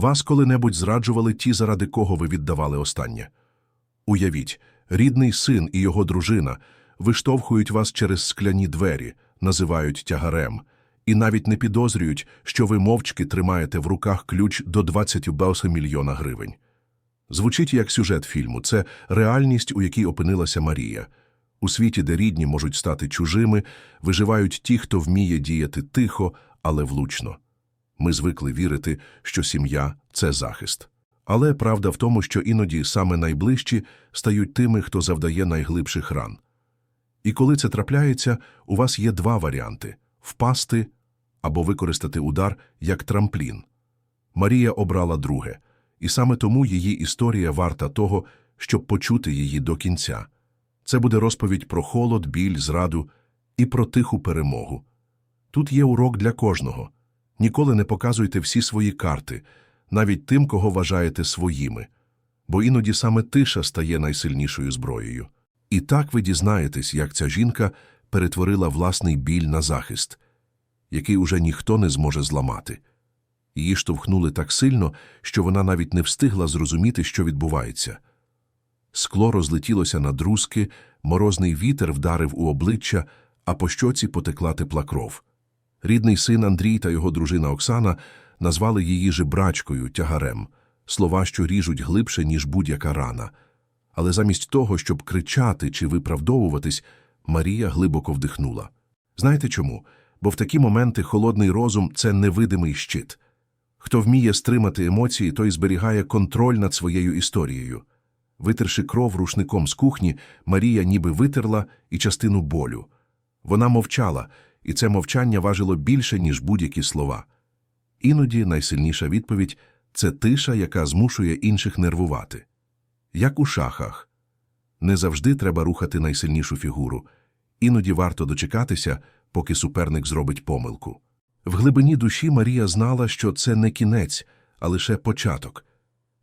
Вас коли-небудь зраджували ті, заради кого ви віддавали останнє. Уявіть, рідний син і його дружина виштовхують вас через скляні двері, називають тягарем, і навіть не підозрюють, що ви мовчки тримаєте в руках ключ до 20 беоса мільйона гривень. Звучить як сюжет фільму, це реальність, у якій опинилася Марія. У світі, де рідні можуть стати чужими, виживають ті, хто вміє діяти тихо, але влучно. Ми звикли вірити, що сім'я це захист. Але правда в тому, що іноді саме найближчі стають тими, хто завдає найглибших ран. І коли це трапляється, у вас є два варіанти впасти або використати удар як трамплін. Марія обрала друге, і саме тому її історія варта того, щоб почути її до кінця. Це буде розповідь про холод, біль, зраду і про тиху перемогу. Тут є урок для кожного. Ніколи не показуйте всі свої карти, навіть тим, кого вважаєте своїми, бо іноді саме тиша стає найсильнішою зброєю. І так ви дізнаєтесь, як ця жінка перетворила власний біль на захист, який уже ніхто не зможе зламати. Її штовхнули так сильно, що вона навіть не встигла зрозуміти, що відбувається. Скло розлетілося на друзки, морозний вітер вдарив у обличчя, а по щоці потекла тепла кров. Рідний син Андрій та його дружина Оксана назвали її жебрачкою, тягарем, слова, що ріжуть глибше, ніж будь-яка рана. Але замість того, щоб кричати чи виправдовуватись, Марія глибоко вдихнула. Знаєте чому? Бо в такі моменти холодний розум це невидимий щит. Хто вміє стримати емоції, той зберігає контроль над своєю історією. Витерши кров рушником з кухні, Марія ніби витерла і частину болю. Вона мовчала, і це мовчання важило більше, ніж будь-які слова. Іноді найсильніша відповідь це тиша, яка змушує інших нервувати. Як у шахах. Не завжди треба рухати найсильнішу фігуру. Іноді варто дочекатися, поки суперник зробить помилку. В глибині душі Марія знала, що це не кінець, а лише початок.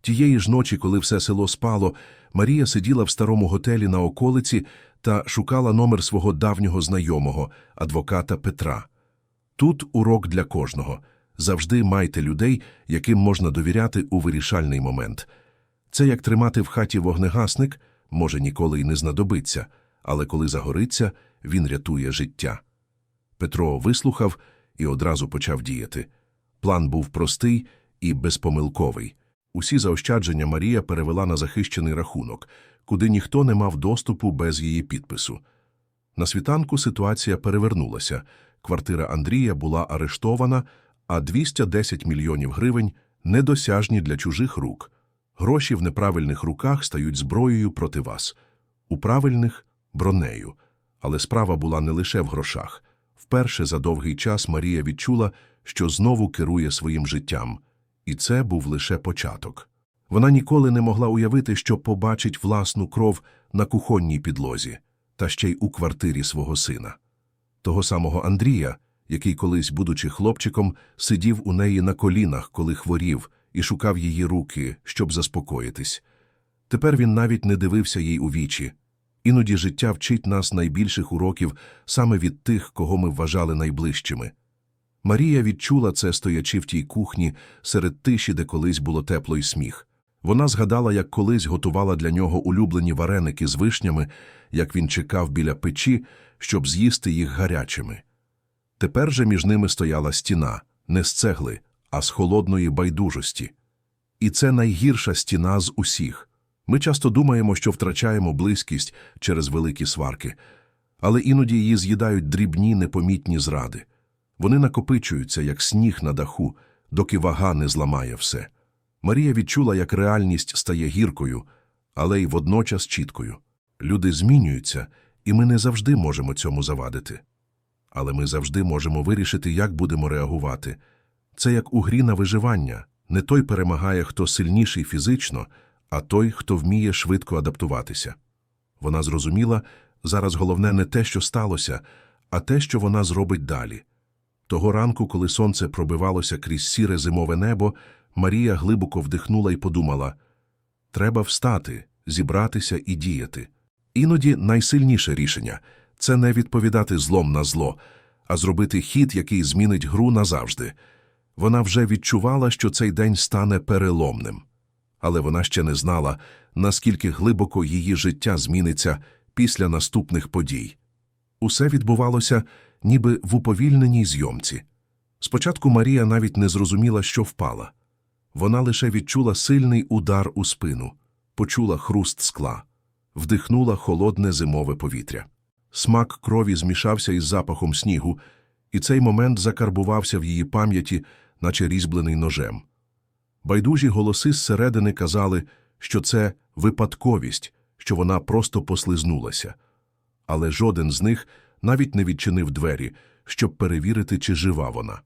Тієї ж ночі, коли все село спало, Марія сиділа в старому готелі на околиці та шукала номер свого давнього знайомого, адвоката Петра. Тут урок для кожного. Завжди майте людей, яким можна довіряти у вирішальний момент. Це як тримати в хаті вогнегасник, може ніколи й не знадобиться, але коли загориться, він рятує життя. Петро вислухав і одразу почав діяти. План був простий і безпомилковий. Усі заощадження Марія перевела на захищений рахунок, куди ніхто не мав доступу без її підпису. На світанку ситуація перевернулася. Квартира Андрія була арештована, а 210 мільйонів гривень недосяжні для чужих рук. Гроші в неправильних руках стають зброєю проти вас, у правильних бронею. Але справа була не лише в грошах. Вперше за довгий час Марія відчула, що знову керує своїм життям, і це був лише початок. Вона ніколи не могла уявити, що побачить власну кров на кухонній підлозі, та ще й у квартирі свого сина. Того самого Андрія, який колись, будучи хлопчиком, сидів у неї на колінах, коли хворів, і шукав її руки, щоб заспокоїтись. Тепер він навіть не дивився їй у вічі. Іноді життя вчить нас найбільших уроків саме від тих, кого ми вважали найближчими. Марія відчула це, стоячи в тій кухні, серед тиші, де колись було тепло й сміх. Вона згадала, як колись готувала для нього улюблені вареники з вишнями, як він чекав біля печі, щоб з'їсти їх гарячими. Тепер же між ними стояла стіна, не з цегли, а з холодної байдужості. І це найгірша стіна з усіх. Ми часто думаємо, що втрачаємо близькість через великі сварки, але іноді її з'їдають дрібні непомітні зради. Вони накопичуються, як сніг на даху, доки вага не зламає все. Марія відчула, як реальність стає гіркою, але й водночас чіткою. Люди змінюються, і ми не завжди можемо цьому завадити. Але ми завжди можемо вирішити, як будемо реагувати. Це як у грі на виживання. Не той перемагає, хто сильніший фізично, а той, хто вміє швидко адаптуватися. Вона зрозуміла, зараз головне не те, що сталося, а те, що вона зробить далі. Того ранку, коли сонце пробивалося крізь сіре зимове небо, Марія глибоко вдихнула і подумала треба встати, зібратися і діяти. Іноді найсильніше рішення це не відповідати злом на зло, а зробити хід, який змінить гру назавжди. Вона вже відчувала, що цей день стане переломним. Але вона ще не знала, наскільки глибоко її життя зміниться після наступних подій. Усе відбувалося ніби в уповільненій зйомці. Спочатку Марія навіть не зрозуміла, що впала. Вона лише відчула сильний удар у спину, почула хруст скла, вдихнула холодне зимове повітря. Смак крові змішався із запахом снігу, і цей момент закарбувався в її пам'яті, наче різьблений ножем. Байдужі голоси зсередини казали, що це випадковість, що вона просто послизнулася. Але жоден з них навіть не відчинив двері, щоб перевірити, чи жива вона.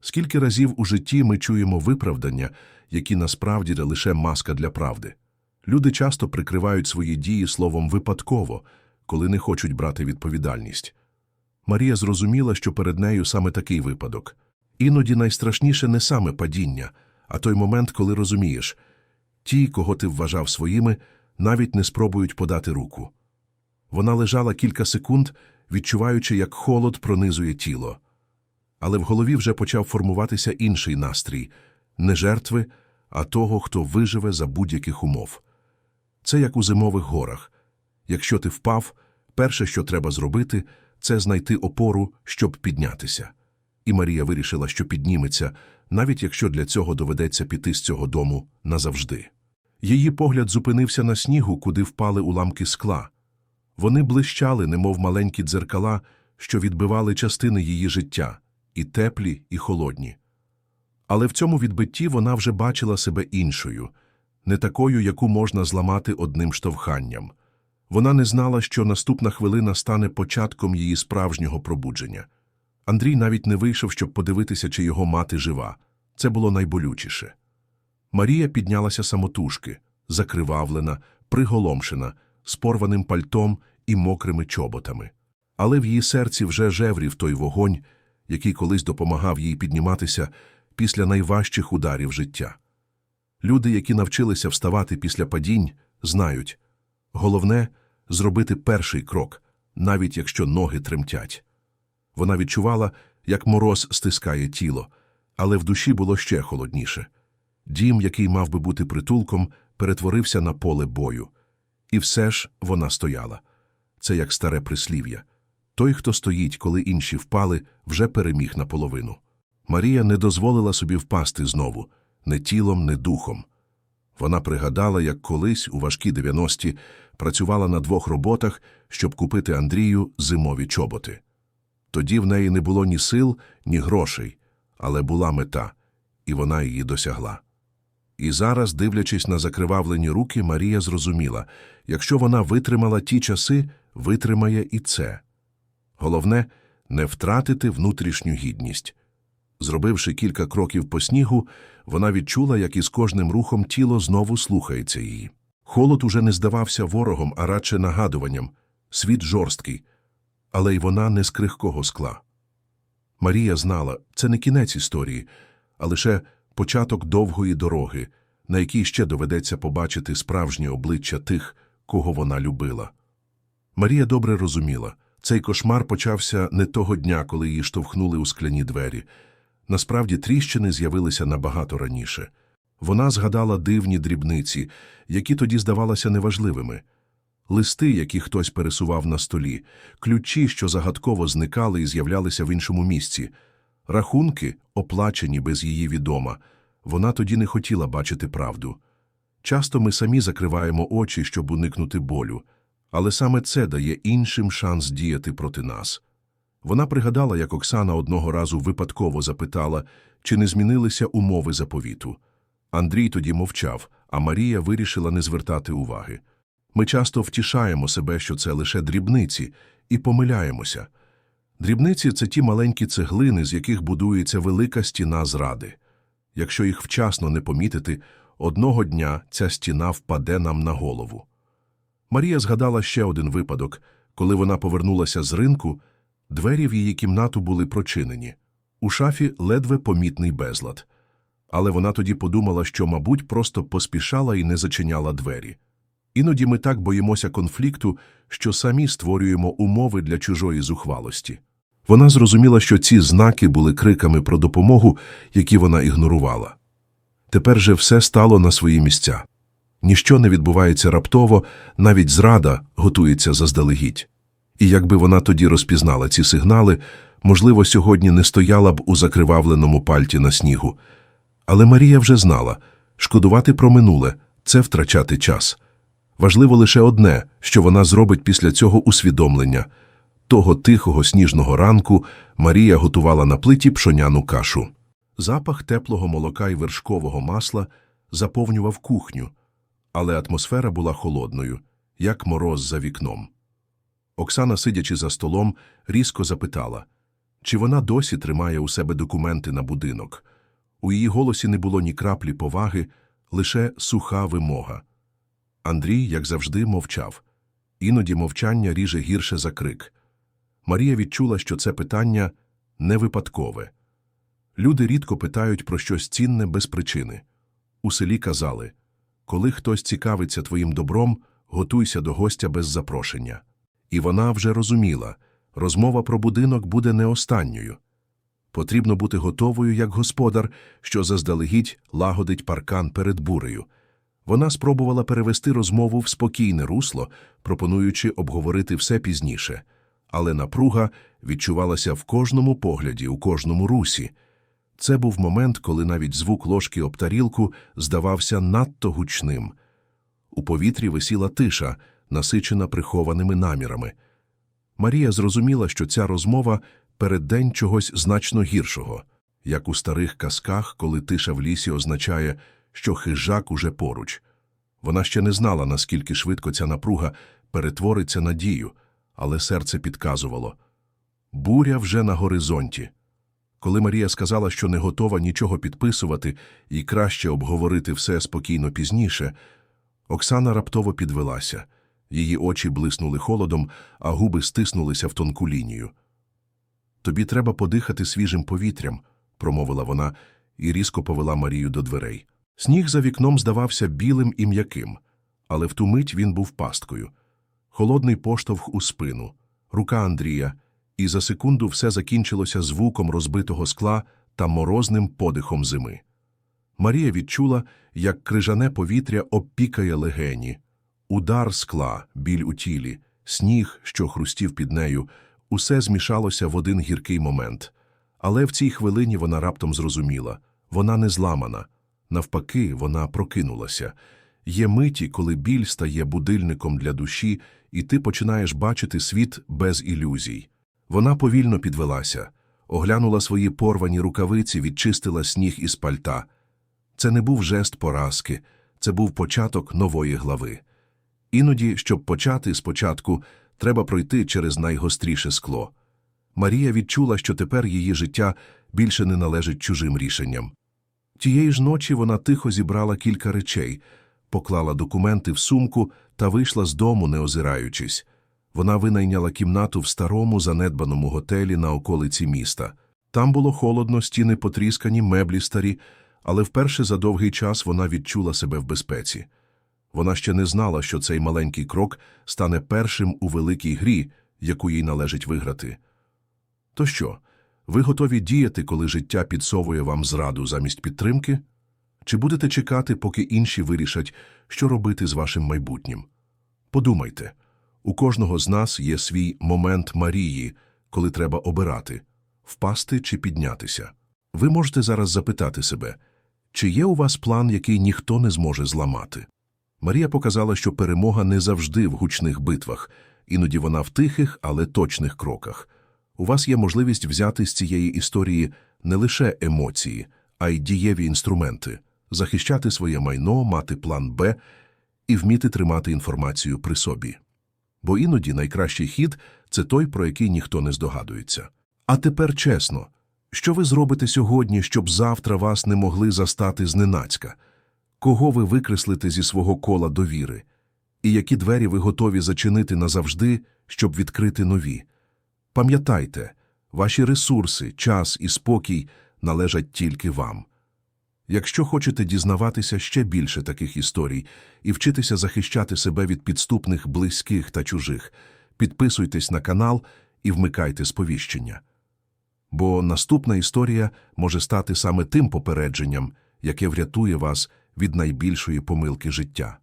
Скільки разів у житті ми чуємо виправдання, які насправді лише маска для правди. Люди часто прикривають свої дії словом випадково, коли не хочуть брати відповідальність. Марія зрозуміла, що перед нею саме такий випадок. Іноді найстрашніше не саме падіння, а той момент, коли розумієш ті, кого ти вважав своїми, навіть не спробують подати руку. Вона лежала кілька секунд, відчуваючи, як холод пронизує тіло. Але в голові вже почав формуватися інший настрій не жертви, а того, хто виживе за будь-яких умов. Це як у зимових горах. Якщо ти впав, перше, що треба зробити, це знайти опору, щоб піднятися. І Марія вирішила, що підніметься, навіть якщо для цього доведеться піти з цього дому назавжди. Її погляд зупинився на снігу, куди впали уламки скла. Вони блищали, немов маленькі дзеркала, що відбивали частини її життя, і теплі, і холодні. Але в цьому відбитті вона вже бачила себе іншою, не такою, яку можна зламати одним штовханням. Вона не знала, що наступна хвилина стане початком її справжнього пробудження. Андрій навіть не вийшов, щоб подивитися, чи його мати жива. Це було найболючіше. Марія піднялася самотужки, закривавлена, приголомшена, з порваним пальтом і мокрими чоботами. Але в її серці вже жеврів той вогонь, який колись допомагав їй підніматися після найважчих ударів життя. Люди, які навчилися вставати після падінь, знають головне зробити перший крок, навіть якщо ноги тремтять. Вона відчувала, як мороз стискає тіло, але в душі було ще холодніше. Дім, який мав би бути притулком, перетворився на поле бою. І все ж вона стояла. Це як старе прислів'я. Той, хто стоїть, коли інші впали, вже переміг наполовину. Марія не дозволила собі впасти знову, не тілом, не духом. Вона пригадала, як колись у важкі 90-ті працювала на двох роботах, щоб купити Андрію зимові чоботи. Тоді в неї не було ні сил, ні грошей, але була мета, і вона її досягла. І зараз, дивлячись на закривавлені руки, Марія зрозуміла, якщо вона витримала ті часи, витримає і це. Головне не втратити внутрішню гідність. Зробивши кілька кроків по снігу, вона відчула, як із кожним рухом тіло знову слухається її. Холод уже не здавався ворогом, а радше нагадуванням світ жорсткий, але й вона не з крихкого скла. Марія знала, це не кінець історії, а лише початок довгої дороги, на якій ще доведеться побачити справжнє обличчя тих, кого вона любила. Марія добре розуміла, цей кошмар почався не того дня, коли її штовхнули у скляні двері. Насправді тріщини з'явилися набагато раніше. Вона згадала дивні дрібниці, які тоді здавалися неважливими. Листи, які хтось пересував на столі, ключі, що загадково зникали і з'являлися в іншому місці, рахунки, оплачені без її відома. Вона тоді не хотіла бачити правду. Часто ми самі закриваємо очі, щоб уникнути болю, але саме це дає іншим шанс діяти проти нас. Вона пригадала, як Оксана одного разу випадково запитала, чи не змінилися умови заповіту. Андрій тоді мовчав, а Марія вирішила не звертати уваги. Ми часто втішаємо себе, що це лише дрібниці, і помиляємося. Дрібниці це ті маленькі цеглини, з яких будується велика стіна зради. Якщо їх вчасно не помітити, одного дня ця стіна впаде нам на голову. Марія згадала ще один випадок, коли вона повернулася з ринку, двері в її кімнату були прочинені. У шафі ледве помітний безлад. Але вона тоді подумала, що, мабуть, просто поспішала і не зачиняла двері. Іноді ми так боїмося конфлікту, що самі створюємо умови для чужої зухвалості. Вона зрозуміла, що ці знаки були криками про допомогу, які вона ігнорувала. Тепер же все стало на свої місця. Ніщо не відбувається раптово, навіть зрада готується заздалегідь. І якби вона тоді розпізнала ці сигнали, можливо, сьогодні не стояла б у закривавленому пальті на снігу. Але Марія вже знала шкодувати про минуле це втрачати час. Важливо лише одне, що вона зробить після цього усвідомлення. Того тихого сніжного ранку Марія готувала на плиті пшоняну кашу. Запах теплого молока і вершкового масла заповнював кухню, але атмосфера була холодною, як мороз за вікном. Оксана, сидячи за столом, різко запитала, чи вона досі тримає у себе документи на будинок. У її голосі не було ні краплі поваги, лише суха вимога. Андрій, як завжди, мовчав. Іноді мовчання ріже гірше за крик. Марія відчула, що це питання не випадкове. Люди рідко питають про щось цінне без причини. У селі казали коли хтось цікавиться твоїм добром, готуйся до гостя без запрошення. І вона вже розуміла розмова про будинок буде не останньою. Потрібно бути готовою як господар, що заздалегідь лагодить паркан перед бурею. Вона спробувала перевести розмову в спокійне русло, пропонуючи обговорити все пізніше, але напруга відчувалася в кожному погляді, у кожному русі. Це був момент, коли навіть звук ложки об тарілку здавався надто гучним. У повітрі висіла тиша, насичена прихованими намірами. Марія зрозуміла, що ця розмова переддень чогось значно гіршого, як у старих казках, коли тиша в лісі означає, що хижак уже поруч. Вона ще не знала, наскільки швидко ця напруга перетвориться на дію, але серце підказувало. Буря вже на горизонті. Коли Марія сказала, що не готова нічого підписувати і краще обговорити все спокійно пізніше, Оксана раптово підвелася. Її очі блиснули холодом, а губи стиснулися в тонку лінію. Тобі треба подихати свіжим повітрям, промовила вона і різко повела Марію до дверей. Сніг за вікном здавався білим і м'яким, але в ту мить він був пасткою. Холодний поштовх у спину, рука Андрія, і за секунду все закінчилося звуком розбитого скла та морозним подихом зими. Марія відчула, як крижане повітря обпікає легені. Удар скла, біль у тілі, сніг, що хрустів під нею, усе змішалося в один гіркий момент. Але в цій хвилині вона раптом зрозуміла вона не зламана. Навпаки, вона прокинулася. Є миті, коли біль стає будильником для душі, і ти починаєш бачити світ без ілюзій. Вона повільно підвелася, оглянула свої порвані рукавиці, відчистила сніг із пальта. Це не був жест поразки, це був початок нової глави. Іноді, щоб почати спочатку, треба пройти через найгостріше скло. Марія відчула, що тепер її життя більше не належить чужим рішенням. Тієї ж ночі вона тихо зібрала кілька речей, поклала документи в сумку та вийшла з дому, не озираючись. Вона винайняла кімнату в старому занедбаному готелі на околиці міста. Там було холодно, стіни потріскані, меблі старі, але вперше за довгий час вона відчула себе в безпеці. Вона ще не знала, що цей маленький крок стане першим у великій грі, яку їй належить виграти. То що, ви готові діяти, коли життя підсовує вам зраду замість підтримки? Чи будете чекати, поки інші вирішать, що робити з вашим майбутнім? Подумайте, у кожного з нас є свій момент Марії, коли треба обирати – впасти чи піднятися. Ви можете зараз запитати себе, чи є у вас план, який ніхто не зможе зламати? Марія показала, що перемога не завжди в гучних битвах, іноді вона в тихих, але точних кроках. У вас є можливість взяти з цієї історії не лише емоції, а й дієві інструменти, захищати своє майно, мати план Б і вміти тримати інформацію при собі. Бо іноді найкращий хід – це той, про який ніхто не здогадується. А тепер чесно, що ви зробите сьогодні, щоб завтра вас не могли застати зненацька? Кого ви викреслите зі свого кола довіри? І які двері ви готові зачинити назавжди, щоб відкрити нові? Пам'ятайте, ваші ресурси, час і спокій належать тільки вам. Якщо хочете дізнаватися ще більше таких історій і вчитися захищати себе від підступних близьких та чужих, підписуйтесь на канал і вмикайте сповіщення. бо наступна історія може стати саме тим попередженням, яке врятує вас від найбільшої помилки життя.